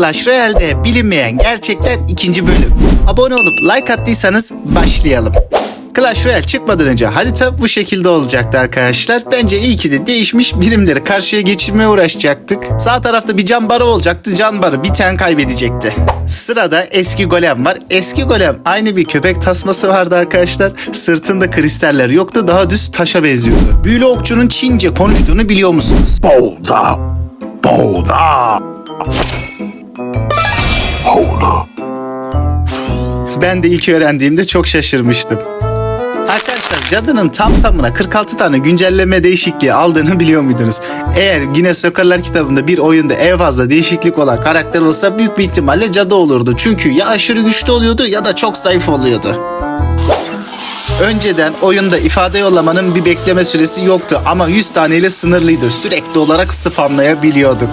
Clash Royale'de bilinmeyen gerçekler ikinci bölüm. Abone olup like attıysanız başlayalım. Clash Royale çıkmadan önce harita bu şekilde olacaktı arkadaşlar. Bence iyi ki de değişmiş birimleri karşıya geçirmeye uğraşacaktık. Sağ tarafta bir can barı olacaktı. Can barı biten kaybedecekti. Sırada eski golem var. Eski golem aynı bir köpek tasması vardı arkadaşlar. Sırtında kristaller yoktu. Daha düz taşa benziyordu. Büyülü okçunun Çince konuştuğunu biliyor musunuz? 暴子，oldu. Ben de ilk öğrendiğimde çok şaşırmıştım. Arkadaşlar cadının tam tamına 46 tane güncelleme değişikliği aldığını biliyor muydunuz? Eğer Guinness Rekorlar kitabında bir oyunda en fazla değişiklik olan karakter olsa büyük bir ihtimalle cadı olurdu. Çünkü ya aşırı güçlü oluyordu ya da çok zayıf oluyordu. Önceden oyunda ifade yollamanın bir bekleme süresi yoktu ama 100 taneyle sınırlıydı. Sürekli olarak spamlayabiliyorduk.